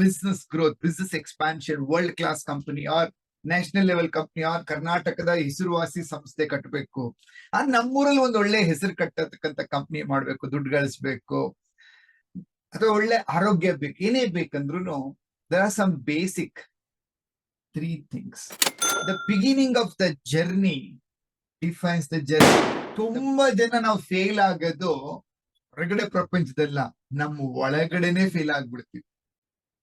Business growth business expansion world class company or national level company or ಕರ್ನಾಟಕದ ಹೆಸರುವಾಸಿ ಸಂಸ್ಥೆ ಕಟ್ಟಬೇಕು ಆ ನಮ್ಮೂರಲ್ಲಿ ಒಂದು ಒಳ್ಳೆ ಹೆಸರು ಕಟ್ಟತಕ್ಕಂತ ಕಂಪನಿ ಮಾಡ್ಬೇಕು, ದುಡ್ಡು ಗಳಿಸ್ಬೇಕು. ಅಥವಾ ಒಳ್ಳೆ ಆರೋಗ್ಯ ಬೇಕು. ಏನೇ ಬೇಕಂದ್ರು there are some basic three things the beginning of the journey defines the journey ತುಂಬಾ ಜನ ನಾವು ಫೇಲ್ ಆಗೋದು, ಹೊರಗಡೆ ಪ್ರಪಂಚದಲ್ಲ. ನಮ್ಮ ಒಳಗಡೆನೆ ಫೇಲ್ ಆಗ್ಬಿಡ್ತೀವಿ.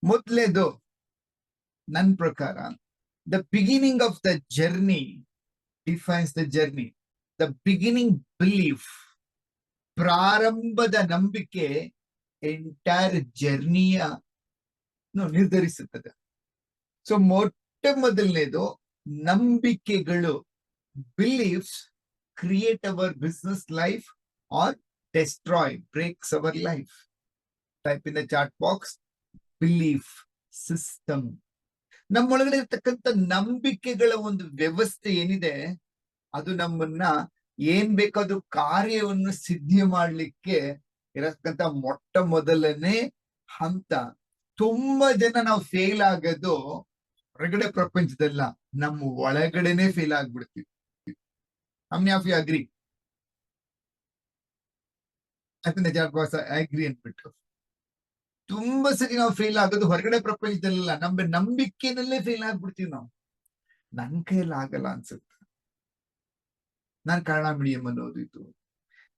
ಮೊದ್ಲೇದು ನನ್ನ ಪ್ರಕಾರ the beginning of the journey defines the journey the beginning belief ಪ್ರಾರಂಭದ ನಂಬಿಕೆ ಎಂಟೈರ್ ಜರ್ನಿಯ ನಿರ್ಧರಿಸುತ್ತದೆ. ಸೊ ಮೊಟ್ಟ ಮೊದಲನೇದು ನಂಬಿಕೆಗಳು beliefs create our business life or destroy breaks our life type in the chat box belief system ನಮ್ಮೊಳಗಡೆ ಇರ್ತಕ್ಕಂಥ ನಂಬಿಕೆಗಳ ಒಂದು ವ್ಯವಸ್ಥೆ ಏನಿದೆ, ಅದು ನಮ್ಮನ್ನ ಏನ್ ಬೇಕಾದ್ರೂ ಕಾರ್ಯವನ್ನು ಸಿದ್ಧಿ ಮಾಡ್ಲಿಕ್ಕೆ ಇರತಕ್ಕಂತ ಮೊಟ್ಟ ಮೊದಲನೇ ಹಂತ. ತುಂಬಾ ಜನ ನಾವು ಫೇಲ್ ಆಗೋದು ಹೊರಗಡೆ ಪ್ರಪಂಚದಲ್ಲ ನಮ್ಮ ಒಳಗಡೆನೆ ಫೇಲ್ ಆಗ್ಬಿಡ್ತೀವಿ. ಅಮ್ಯ ಆಫ್ ಯು ಅಗ್ರಿ ಅಗ್ರಿ ಅಂದ್ಬಿಟ್ಟು ತುಂಬಾ ಸರಿ ನಾವು ಫೇಲ್ ಆಗೋದು ಹೊರಗಡೆ ಪ್ರಪಂಚದಲ್ಲ ನಮ್ಮ ನಂಬಿಕೆನಲ್ಲೇ ಫೇಲ್ ಆಗ್ಬಿಡ್ತೀವಿ ನಾವು. ನನ್ ಕೈಯಲ್ಲಿ ಆಗಲ್ಲ ಅನ್ಸುತ್ತೆ. ನಾನ್ ಕಾರಣ ಮೀಡಿಯಂ ಅನ್ನೋದು ಇದು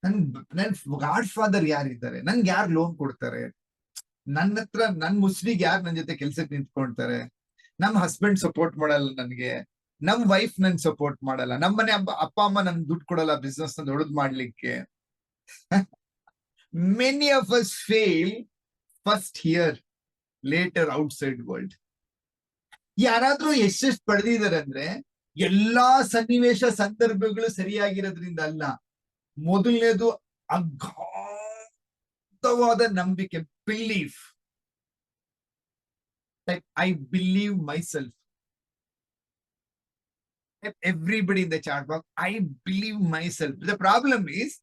ನನ್ ನನ್ ಗಾಡ್ ಫಾದರ್ ಯಾರಿದ್ದಾರೆ? ನನ್ಗೆ ಯಾರು ಲೋನ್ ಕೊಡ್ತಾರೆ? ನನ್ನ ಹತ್ರ ನನ್ ಮುಸ್ಲಿಗ್ ಯಾರು ನನ್ ಜೊತೆ ಕೆಲ್ಸಕ್ಕೆ ನಿಂತ್ಕೊಳ್ತಾರೆ ನಮ್ ಹಸ್ಬೆಂಡ್ ಸಪೋರ್ಟ್ ಮಾಡಲ್ಲ ನನ್ಗೆ. ನಮ್ ವೈಫ್ ನನ್ ಸಪೋರ್ಟ್ ಮಾಡಲ್ಲ. ನಮ್ ಮನೆ ಅಪ್ಪ, ಅಮ್ಮ ನನ್ ದುಡ್ಡು ಕೊಡಲ್ಲ ಬಿಸ್ನೆಸ್ನ ದೊಡ್ಡದ್ ಮಾಡ್ಲಿಕ್ಕೆ. Many of us fail first here later outside world ಯಾರಾದ್ರೂ ಎಷ್ಟೆಷ್ಟು ಪಡೆದಿದ್ದಾರೆ ಅಂದ್ರೆ ಎಲ್ಲಾ ಸನ್ನಿವೇಶ ಸಂದರ್ಭಗಳು ಸರಿಯಾಗಿರೋದ್ರಿಂದ ಅಲ್ಲ, ಮೊದಲನೇದು ಅಗಾಧವಾದ ನಂಬಿಕೆ belief I believe myself everybody in the chat box I believe myself the problem is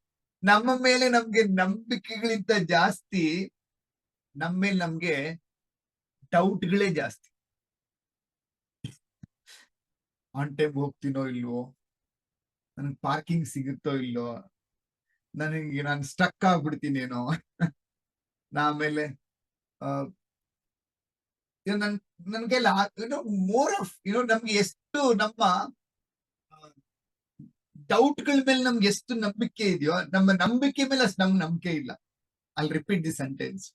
ನಮ್ಮ ಮೇಲೆ ನಮ್ಗೆ ನಂಬಿಕೆಗಳಿಂತ ಜಾಸ್ತಿ ನಮ್ಮ ಮೇಲೆ ನಮ್ಗೆ ಡೌಟ್ಗಳೇ ಜಾಸ್ತಿ. ಆನ್ ಟೈಮ್ ಹೋಗ್ತೀನೋ ಇಲ್ವೋ? ನನಗೆ ಪಾರ್ಕಿಂಗ್ ಸಿಗುತ್ತೋ ಇಲ್ಲೋ ನನಗೆ ನಾನು ಸ್ಟಕ್ ಆಗ್ಬಿಡ್ತೀನೇನೋ? ಆಮೇಲೆ ನನ್, ನನ್ಗೆಲ್ಲ ಮೋರ್ ಆಫ್ ಯುನೋ ನಮ್ಗೆ ಎಷ್ಟು ನಮ್ಮ ಡೌಟ್ಗಳ ಮೇಲೆ ನಮ್ಗೆ ಎಷ್ಟು ನಂಬಿಕೆ ಇದೆಯೋ, ನಮ್ಮ ನಂಬಿಕೆ ಮೇಲೆ ಅಷ್ಟು ನಮ್ಗೆ ನಂಬಿಕೆ ಇಲ್ಲ. ಅಲ್ಲಿ ರಿಪೀಟ್ ದಿ ಸೆಂಟೆನ್ಸ್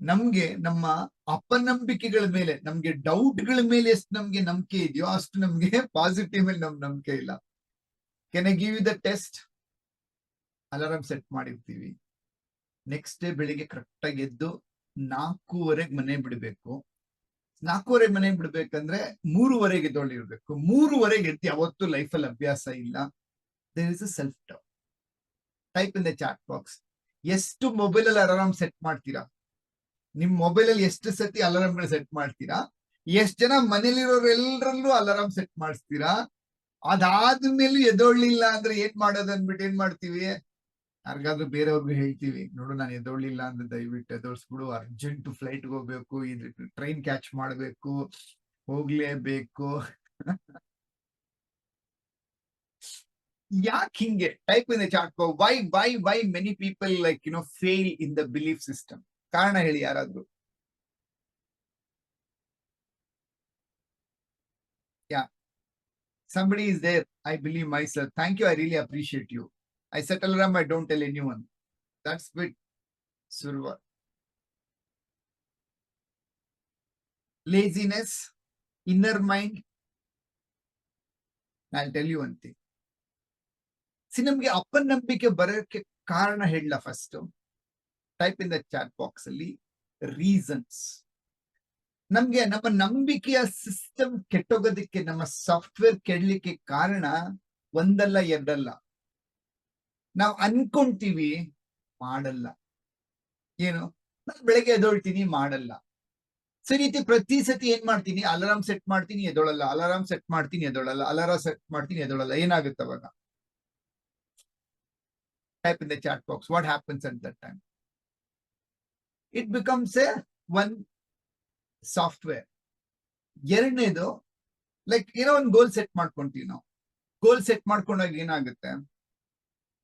ನಮ್ಗೆ ನಮ್ಮ ಅಪನಂಬಿಕೆಗಳ ಮೇಲೆ, ನಮ್ಗೆ ಡೌಟ್ಗಳ ಮೇಲೆ ಎಷ್ಟು ನಮ್ಗೆ ನಂಬಿಕೆ ಇದೆಯೋ ಅಷ್ಟು ನಮ್ಗೆ ಪಾಸಿಟಿವ್ ಮೇಲೆ ನಮ್ ನಂಬಿಕೆ ಇಲ್ಲ. Can give you the test alarm set ಮಾಡಿರ್ತೀವಿ. ನೆಕ್ಸ್ಟ್ ಡೇ ಬೆಳಿಗ್ಗೆ ಕರೆಕ್ಟ್ ಆಗಿ ಎದ್ದು ನಾಲ್ಕೂವರೆಗೆ ಮನೆ ಬಿಡ್ಬೇಕು. ನಾಲ್ಕೂವರೆಗೆ ಮನೆ ಬಿಡ್ಬೇಕಂದ್ರೆ ಮೂರುವರೆಗೆ ಎದ್ದೊಳ್ಳಿರ್ಬೇಕು. ಮೂರುವರೆಗೆ ಎದ್ದು ಯಾವತ್ತೂ ಲೈಫಲ್ಲಿ ಅಭ್ಯಾಸ ಇಲ್ಲ. There is a self type in the chat box ಎಷ್ಟು ಮೊಬೈಲ್ ಅಲ್ಲಿ ಅಲಾರಾಮ್ ಸೆಟ್ ಮಾಡ್ತೀರಾ? ನಿಮ್ ಮೊಬೈಲ್ ಅಲ್ಲಿ ಎಷ್ಟು ಸತಿ ಅಲಾರಾಮ್ಗಳು ಸೆಟ್ ಮಾಡ್ತೀರಾ? ಎಷ್ಟ್ ಜನ ಮನೇಲಿರೋರು ಎಲ್ರಲ್ಲೂ ಅಲಾರಾಮ್ ಸೆಟ್ ಮಾಡಿಸ್ತೀರಾ? ಅದಾದ್ಮೇಲೆ ಎದೊಳ್ಳಿಲ್ಲ ಅಂದ್ರೆ ಏನ್ ಮಾಡೋದು ಅನ್ಬಿಟ್ಟು ಏನ್ ಮಾಡ್ತೀವಿ? ಯಾರಿಗಾದ್ರೂ ಬೇರೆಯವ್ರಿಗೂ ಹೇಳ್ತೀವಿ, ನೋಡು ನಾನು ಎದೊಳ್ಳಿಲ್ಲ ಅಂದ್ರೆ ದಯವಿಟ್ಟು ಎದೊಳ್ಸ್ಬಿಡು ಅರ್ಜೆಂಟ್ ಫ್ಲೈಟ್ ಹೋಗ್ಬೇಕು ಟ್ರೈನ್ ಕ್ಯಾಚ್ ಮಾಡ್ಬೇಕು, ಹೋಗ್ಲೇಬೇಕು. ಯಾಕೆ ಹಿಂಗೆ? Type in chat why why why many people like you know fail in the belief system ಕಾರಣ ಹೇಳಿ ಯಾರಾದ್ರೂ ಯಾ somebody is there i believe myself thank you i really appreciate you i set alarm i don't tell anyone that's good surva laziness inner mind i'll tell you one thing see ನಮ್ಗೆ ಅಪನಂಬಿಕೆ ಬರೋಕ್ಕೆ ಕಾರಣ ಹೇಳಲ್ಲ first type in the chat box ಅಲ್ಲಿ reasons ನಮ್ಗೆ ನಮ್ಮ ನಂಬಿಕೆಯ system ಕೆಟ್ಟೋಗೋದಕ್ಕೆ, ನಮ್ಮ ಸಾಫ್ಟ್ವೇರ್ ಕೆಡ್ಲಿಕ್ಕೆ ಕಾರಣ ಒಂದಲ್ಲ ಎರಡಲ್ಲ. ನಾವು ಅನ್ಕೊಂತೀವಿ, ಮಾಡಲ್ಲ. ಏನು? ನಾನು ಬೆಳಗ್ಗೆ ಎದೊಳ್ತೀನಿ ಮಾಡಲ್ಲ. ಸರಿ ರೀತಿ ಪ್ರತಿ ಸತಿ ಏನ್ ಮಾಡ್ತೀನಿ? ಅಲಾರಾಮ್ ಸೆಟ್ ಮಾಡ್ತೀನಿ ಎದೊಳಲ್ಲ ಅಲಾರಾಮ್ ಸೆಟ್ ಮಾಡ್ತೀನಿ ಎದೊಳಲ್ಲ ಅಲಾರಾಮ್ ಸೆಟ್ ಮಾಡ್ತೀನಿ ಎದೊಳಲ್ಲ ಏನಾಗುತ್ತೆ ಅವಾಗ? Type in the chat box what happens at that time? It becomes a one software ಎರಡನೇದು ಲೈಕ್ ಏನೋ ಒಂದು ಗೋಲ್ ಸೆಟ್ ಮಾಡ್ಕೊಂತೀವಿ ನಾವು. ಗೋಲ್ ಸೆಟ್ ಮಾಡ್ಕೊಂಡಾಗ ಏನಾಗುತ್ತೆ?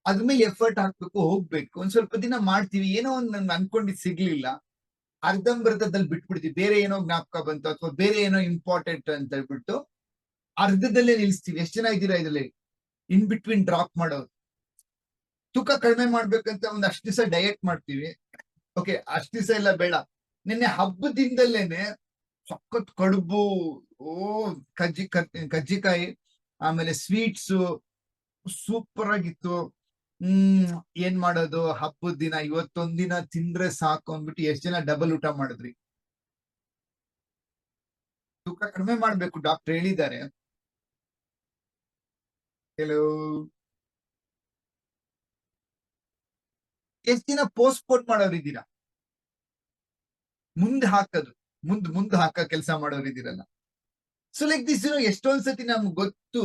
ಅದ್ಮೇಲೆ ಎಫರ್ಟ್ ಹಾಕ್ಬೇಕು, ಹೋಗ್ಬೇಕು. ಒಂದ್ ಸ್ವಲ್ಪ ದಿನ ಮಾಡ್ತೀವಿ. ಏನೋ ಒಂದು ನನ್ಗೆ ಅನ್ಕೊಂಡಿದ್ ಸಿಗ್ಲಿಲ್ಲ. ಅರ್ಧಂಬರ್ಧದಲ್ಲಿ ಬಿಟ್ಬಿಡ್ತೀವಿ. ಬೇರೆ ಏನೋ ಜ್ಞಾಪಕ ಬಂತು ಅಥವಾ ಬೇರೆ ಏನೋ ಇಂಪಾರ್ಟೆಂಟ್ ಅಂತ ಹೇಳ್ಬಿಟ್ಟು ಅರ್ಧದಲ್ಲೇ ನಿಲ್ಲಿಸ್ತೀವಿ ಎಷ್ಟ್ ಜನ ಇದ್ದೀರಾ ಇದರಲ್ಲಿ? ಇನ್ ಬಿಟ್ವೀನ್ ಡ್ರಾಪ್ ಮಾಡೋರು. ತೂಕ ಕಡಿಮೆ ಮಾಡ್ಬೇಕಂತ ಒಂದ್ ಅಷ್ಟ್ ದಿವಸ ಡಯಟ್ ಮಾಡ್ತೀವಿ. ಓಕೆ ಅಷ್ಟ್ ದಿವಸ ಎಲ್ಲ ಬೇಡ. ನಿನ್ನೆ ಹಬ್ಬದಿಂದಲೇನೆ ಸಖತ್ ಕಡುಬು, ಓ, ಕಜ್ಜಿ ಕಜ್ಜಿಕಾಯಿ, ಆಮೇಲೆ ಸ್ವೀಟ್ಸು ಸೂಪರ್ ಆಗಿತ್ತು. ಹ್ಮ್, ಏನ್ ಮಾಡೋದು? ಹಬ್ಬದ ದಿನ, ಇವತ್ತೊಂದ್ ದಿನ ತಿಂದ್ರೆ ಸಾಕು ಅಂದ್ಬಿಟ್ಟು ಎಷ್ಟ್ ಜನ ಡಬಲ್ ಊಟ ಮಾಡಿದ್ರಿ? ತೂಕ ಕಡಿಮೆ ಮಾಡ್ಬೇಕು ಡಾಕ್ಟರ್ ಹೇಳಿದ್ದಾರೆ. ಕೆಲವು ಎಷ್ಟ್ ದಿನ ಪೋಸ್ಟ್ಪೋನ್ ಮಾಡೋರಿದ್ದೀರಾ ಮುಂದೆ ಹಾಕೋದು, ಮುಂದ್ ಮುಂದ್ ಹಾಕ ಕೆಲಸ ಮಾಡೋರಿದ್ದೀರಲ್ಲ ಸೊ ಲೈಕ್ ದಿಸ್ ಎಷ್ಟೊಂದ್ ಸತಿ ನಮ್ಗೆ ಗೊತ್ತು,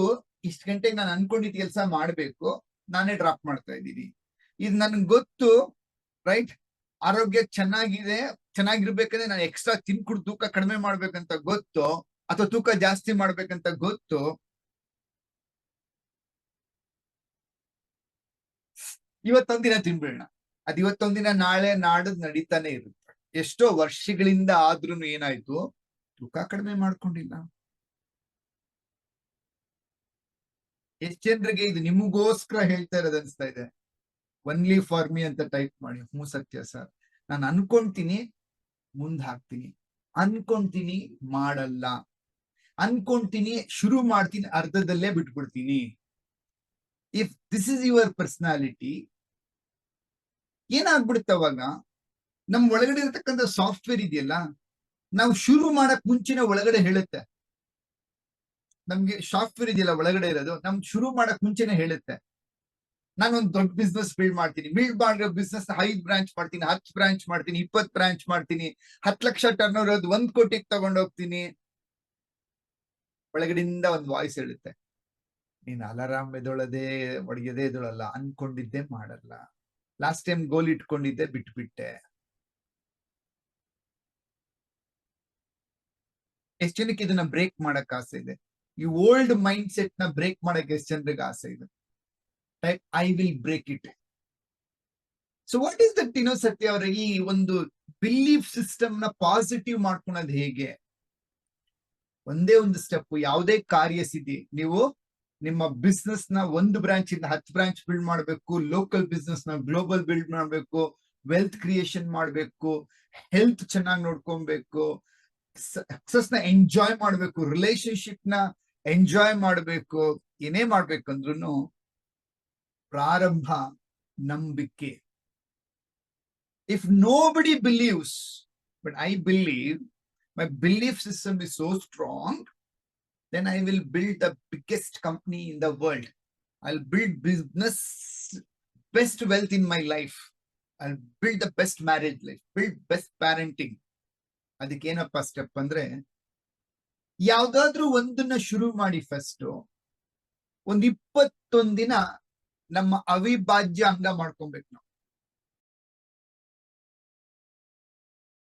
ಇಷ್ಟ ಗಂಟೆಗೆ ನಾನು ಅನ್ಕೊಂಡಿದ್ ಕೆಲಸ ಮಾಡ್ಬೇಕು, ನಾನೇ ಡ್ರಾಪ್ ಮಾಡ್ತಾ ಇದ್ದೀನಿ. ಇದು ನನ್ಗೆ ಗೊತ್ತು ರೈಟ್ ಆರೋಗ್ಯ ಚೆನ್ನಾಗಿದೆ, ಚೆನ್ನಾಗಿರ್ಬೇಕಂದ್ರೆ ನಾನು ಎಕ್ಸ್ಟ್ರಾ ತಿನ್ಕೊಂಡು ತೂಕ ಕಡಿಮೆ ಮಾಡ್ಬೇಕಂತ ಗೊತ್ತು, ಅಥವಾ ತೂಕ ಜಾಸ್ತಿ ಮಾಡ್ಬೇಕಂತ ಗೊತ್ತು ಇವತ್ತೊಂದಿನ ತಿನ್ಬಿಡೋಣ. ಅದ್ ಇವತ್ತೊಂದಿನ ನಾಳೆ ನಾಡದ್ ನಡೀತಾನೆ ಇರುತ್ತೆ. ಎಷ್ಟೋ ವರ್ಷಗಳಿಂದ ಆದ್ರೂ ಏನಾಯ್ತು? ತೂಕ ಕಡಿಮೆ ಮಾಡ್ಕೊಂಡಿಲ್ಲ. ಎಷ್ಟ್ ಜನರಿಗೆ ಇದು ನಿಮಗೋಸ್ಕರ ಹೇಳ್ತಾ ಇರೋದು ಅನ್ಸ್ತಾ ಇದೆ? ಒನ್ಲಿ ಫಾರ್ ಮಿ ಅಂತ ಟೈಪ್ ಮಾಡಿ. ಹ್ಞೂ ಸತ್ಯ ಸರ್. ನಾನು ಅನ್ಕೊಂತೀನಿ, ಮುಂದ್ ಹಾಕ್ತೀನಿ. ಅನ್ಕೊಂತೀನಿ, ಮಾಡಲ್ಲ. ಅನ್ಕೊಂತೀನಿ, ಶುರು ಮಾಡ್ತೀನಿ, ಅರ್ಧದಲ್ಲೇ ಬಿಟ್ಬಿಡ್ತೀನಿ. If this is your personality ಏನಾಗ್ಬಿಡುತ್ತೆ ಅವಾಗ? ನಮ್ ಒಳಗಡೆ ಇರತಕ್ಕಂಥ ಸಾಫ್ಟ್ವೇರ್ ಇದೆಯಲ್ಲ, ನಾವು ಶುರು ಮಾಡಕ್ ಮುಂಚೆನೆ ಒಳಗಡೆ ಹೇಳುತ್ತೆ. ನಮ್ಗೆ ಸಾಫ್ಟ್ವೇರ್ ಇದೆಯಲ್ಲ ಒಳಗಡೆ ಇರೋದು ನಮ್ ಶುರು ಮಾಡಕ್ ಮುಂಚೆನೆ ಹೇಳುತ್ತೆ. ನಾನು ಒಂದು ದೊಡ್ಡ ಬಿಸ್ನೆಸ್ ಬಿಲ್ಡ್ ಮಾಡ್ತೀನಿ ಬಿಲ್ಡ್ ಮಾಡಿರೋ ಬಿಸ್ನೆಸ್ ಐದ್ ಬ್ರಾಂಚ್ ಮಾಡ್ತೀನಿ, ಹತ್ತು ಬ್ರಾಂಚ್ ಮಾಡ್ತೀನಿ ಇಪ್ಪತ್ ಬ್ರಾಂಚ್ ಮಾಡ್ತೀನಿ, ಹತ್ತು ಲಕ್ಷ ಟರ್ನ್ ಓವರ್ ಒಂದ್ ಕೋಟಿಗೆ ತಗೊಂಡೋಗ್ತೀನಿ ಒಳಗಡೆಯಿಂದ ಒಂದು ವಾಯ್ಸ್ ಹೇಳುತ್ತೆ, ನೀನ್ ಅಲಾರಾಮ್ ಎದೊಳದೆ ಒಡೆಯದೇ ಎದೊಳಲ್ಲ ಅನ್ಕೊಂಡಿದ್ದೆ ಮಾಡಲ್ಲ. ಲಾಸ್ಟ್ ಟೈಮ್ ಗೋಲ್ ಇಟ್ಕೊಂಡಿದ್ದೆ, ಬಿಟ್ಬಿಟ್ಟೆ. ಎಷ್ಟ್ ಜನಕ್ಕೆ ಇದನ್ನ ಬ್ರೇಕ್ ಮಾಡಕ್ ಆಸೆ ಇದೆ? ಈ ಓಲ್ಡ್ ಮೈಂಡ್ ಸೆಟ್ನ ಬ್ರೇಕ್ ಮಾಡಕ್ ಎಷ್ಟ್ ಜನರಿಗೆ ಆಸೆ ಇದೆ? I will break it so what is that ಇನೋ ಸತ್ಯ ಅವರ, ಈ ಒಂದು ಬಿಲೀಫ್ ಸಿಸ್ಟಮ್ನ ಪಾಸಿಟಿವ್ ಮಾಡ್ಕೊಳೋದು ಹೇಗೆ? ಒಂದೇ ಒಂದು ಸ್ಟೆಪ್ ಯಾವುದೇ ಕಾರ್ಯ ಸಿದ್ಧಿ ನೀವು ನಿಮ್ಮ ಬಿಸ್ನೆಸ್ನ ಒಂದು ಬ್ರಾಂಚ್ ಇಂದ ಹತ್ತು ಬ್ರಾಂಚ್ ಬಿಲ್ಡ್ ಮಾಡಬೇಕು ಲೋಕಲ್ ಬಿಸ್ನೆಸ್ನ ಗ್ಲೋಬಲ್ ಬಿಲ್ಡ್ ಮಾಡಬೇಕು ವೆಲ್ತ್ ಕ್ರಿಯೇಷನ್ ಮಾಡಬೇಕು ಹೆಲ್ತ್ ಚೆನ್ನಾಗಿ ನೋಡ್ಕೊಬೇಕು ಸಕ್ಸಸ್ನ ಎಂಜಾಯ್ ಮಾಡಬೇಕು ರಿಲೇಶನ್ಶಿಪ್ನ ಎಂಜಾಯ್ ಮಾಡಬೇಕು, ಏನೇ ಮಾಡ್ಬೇಕಂದ್ರು ಪ್ರಾರಂಭ, ನಂಬಿಕೆ. If nobody believes but I believe my belief system is so strong then I will build the biggest company in the world. I'll build business, best wealth in my life. I'll build the best marriage life, build best parenting. ಅದಕ್ಕೇನಪ್ಪ step ಅಂದ್ರೆ ಯಾವ್ದಾದ್ರೂ ಒಂದನ್ನ ಶುರು ಮಾಡಿ first ಒಂದ್ ಇಪ್ಪತ್ತೊಂದಿನ ದಿನ ನಮ್ಮ ಅವಿಭಾಜ್ಯ ಅಂಗ ಮಾಡ್ಕೊಬೇಕು ನಾವು